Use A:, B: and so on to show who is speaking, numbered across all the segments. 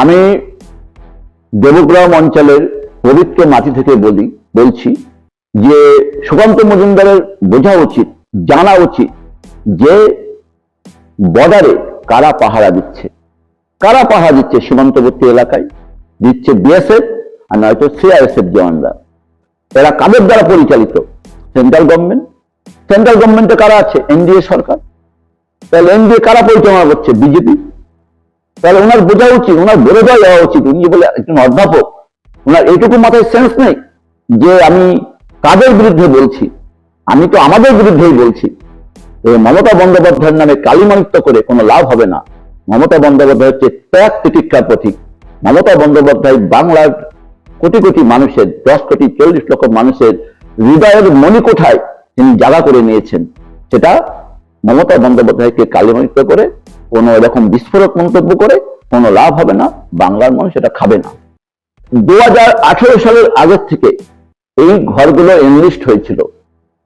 A: আমি দেবগ্রাম অঞ্চলের পবিত্র মাটি থেকে বলি, বলছি যে সুকান্ত মজুমদারের বোঝা উচিত, জানা উচিত যে বর্ডারে কারা পাহারা দিচ্ছে। কারা পাহারা দিচ্ছে সীমান্তবর্তী এলাকায়? দিচ্ছে বিএসএফ আর নয়তো সিআরএসএফ জওয়ানরা। এরা কাদের দ্বারা পরিচালিত? Central government? সেন্ট্রাল গভর্নমেন্টে কারা আছে? এনডিএ সরকার? তাহলে এনডিএ কারা পরিচালনা করছে? বিজেপি? তাহলে ওনার বোঝা উচিত, ওনার বেড়ে দেওয়া উচিত। উনি বলে একজন অধ্যাপক, ওনার এইটুকু মাথায় সেন্স নেই যে আমি কাদের বিরুদ্ধে বলছি। আমি তো আমাদের বিরুদ্ধেই বলছি। এই মমতা বন্দ্যোপাধ্যায়ের নামে কালিমালিপ্ত করে কোনো লাভ হবে না। মমতা বন্দ্যোপাধ্যায় হচ্ছে ত্যাগ তিতিক্ষার প্রতীক মমতা বন্দ্যোপাধ্যায় বাংলার কোটি কোটি মানুষের, দশ কোটি চল্লিশ লক্ষ মানুষের হৃদয়ের মণিকোঠায় তিনি জায়গা করে নিয়েছেন। সেটা মমতা বন্দ্যোপাধ্যায়কে কালিমালিপ্ত করে কোনো এরকম বিস্ফোরক মন্তব্য করে, কোনো লাভ হবে না, বাংলার মানুষ এটা খাবে না। দু সালের আগের থেকে এই ঘরগুলো এনলিস্ট হয়েছিল।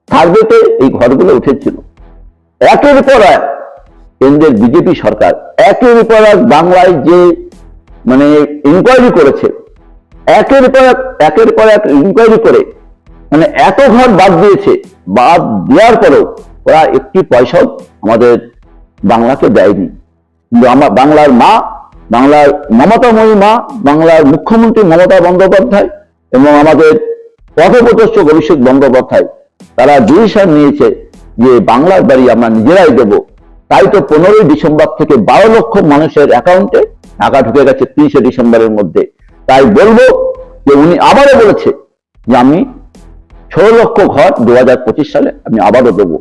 A: সার্ভেতে এই ঘরগুলো উঠেছিল। একের পর এক কেন্দ্রের বিজেপি সরকার, একের পর এক বাংলায় যে মানে ইনকোয়ারি করেছে, একের পর এক, একের পর এক ইনকোয়ারি করে মানে এত ঘর বাদ দিয়েছে, বাদ দেওয়ার পরেও ওরা একটি পয়সাও আমাদের বাংলাকে দেয়নি। কিন্তু আমার বাংলার মা, বাংলার মমতাময়ী মা, বাংলার মুখ্যমন্ত্রী মমতা বন্দ্যোপাধ্যায় এবং আমাদের পথপ্রদর্শক অভিষেক বন্দ্যোপাধ্যায়, তারা ডিসিশন নিয়েছে যে বাংলার বাড়ি আমরা নিজেরাই দেব। তাই তো পনেরোই ডিসেম্বর থেকে বারো লক্ষ মানুষের অ্যাকাউন্টে টাকা ঢুকে গেছে তিরিশে ডিসেম্বরের মধ্যে। তাই বলব যে উনি আবারও বলেছে যে আমি ষোলো লক্ষ ঘর দু হাজার পঁচিশ সালে আমি আবারও দেবো।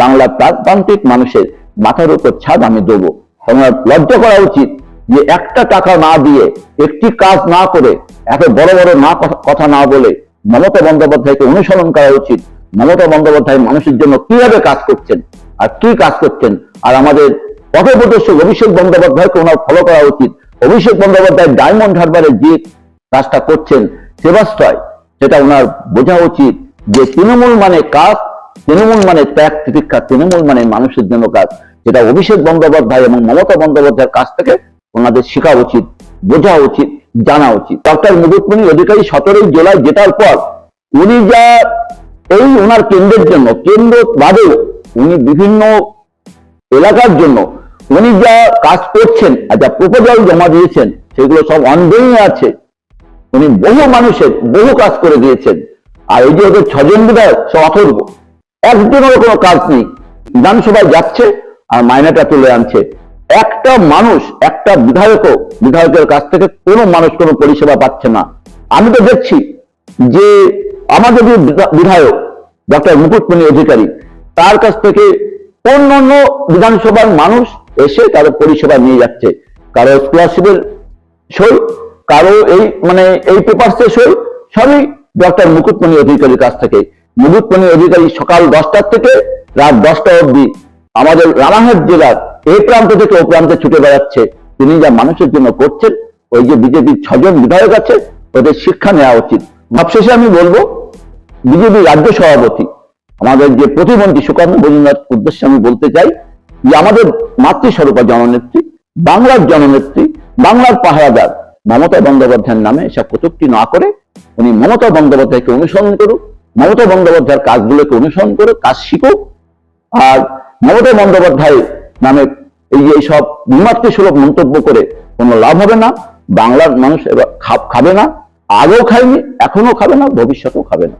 A: বাংলার প্রান্তিক মানুষের মাথার উপর ছাদ আমি দেবো। আমার লজ্জা করা উচিত যে একটা টাকা না দিয়ে একটি কাজ না করে এত বড় বড় না কথা- না বলে মমতা বন্দ্যোপাধ্যায়কে অনুসরণ করা উচিত। মমতা বন্দ্যোপাধ্যায় মানুষের জন্য কীভাবে কাজ করছেন আর কি কাজ করছেন? আর আমাদের পথপ্রদর্শক অভিষেক বন্দ্যোপাধ্যায়কে ওনার ফলো করা উচিত। অভিষেক বন্দ্যোপাধ্যায় ডায়মন্ড হারবারে যে কাজটা করছেন সেবাশ্রয় সেটা ওনার বোঝা উচিত যে তৃণমূল মানে কাজ তৃণমূল মানে ত্যাগ তিতিক্ষা তৃণমূল মানে মানুষের জন্য কাজ, যেটা অভিষেক বন্দ্যোপাধ্যায় এবং মমতা বন্দ্যোপাধ্যায়ের কাছ থেকে ওনাদের শেখা উচিত, বোঝা উচিত, জানা উচিত। ডক্টর মুকুটমণি অধিকারী সতেরোই জেলায় জেতার পর উনি যা এই ওনার কেন্দ্রের জন্য কেন্দ্র বাদেও উনি বিভিন্ন এলাকার জন্য উনি যা কাজ করছেন আর যা প্রপোজাল জমা দিয়েছেন, সেগুলো সব অনগোয়িং আছে। উনি বহু মানুষের বহু কাজ করে দিয়েছেন। আর এই যে ওদের ছজন বিধায়ক, সব অথর্ব। একজনেরও কোনো কাজ নেই। বিধানসভায় যাচ্ছে আর মাইনাটা তুলে আনছে। একটা মানুষ, একটা বিধায়কও বিধায়কের কাছ থেকে কোনো মানুষ কোনো পরিষেবা পাচ্ছে না। আমি তো দেখছি যে আমাদের যে বিধায়ক, ডক্টর মুকুটমণি অধিকারী, তার কাছ থেকে অন্য অন্য বিধানসভার মানুষ এসে তাদের পরিষেবা নিয়ে যাচ্ছে। কারও স্কলারশিপের সই, কারও এই মানে এই পেপারসে সই, সবই ডক্টর মুকুটমণি অধিকারীর কাছ থেকে। মুকুটমণি অধিকারী সকাল দশটার থেকে রাত দশটা অবধি আমাদের রানাঘাট জেলার এই প্রান্ত থেকে ও প্রান্তে ছুটে বেড়াচ্ছে। তিনি যা মানুষের জন্য করছেন, ওই যে বিজেপির ছজন বিধায়ক আছে, ওদের শিক্ষা নেওয়া উচিত। ভাবশেষে আমি বলব, বিজেপি রাজ্য সভাপতি, আমাদের যে প্রতিমন্ত্রী সুকান্ত মজুমদার, উদ্দেশ্যে আমি বলতে চাই যে আমাদের মাতৃস্বরূপা জননেত্রী, বাংলার জননেত্রী, বাংলার পাহারাদার মমতা বন্দ্যোপাধ্যায়ের নামে এসব কটূক্তি না করে উনি মমতা বন্দ্যোপাধ্যায়কে অনুসরণ করুক। মমতা বন্দ্যোপাধ্যায়ের কাজগুলোকে অনুসরণ করে কাজ শিখো আর মমতা বন্দ্যোপাধ্যায় নামে এই যে সব সুলভ মন্তব্য করে কোনো লাভ হবে না। বাংলার মানুষ এবার খাবে না। আগেও খায়নি এখনও খাবে না, ভবিষ্যতেও খাবে না।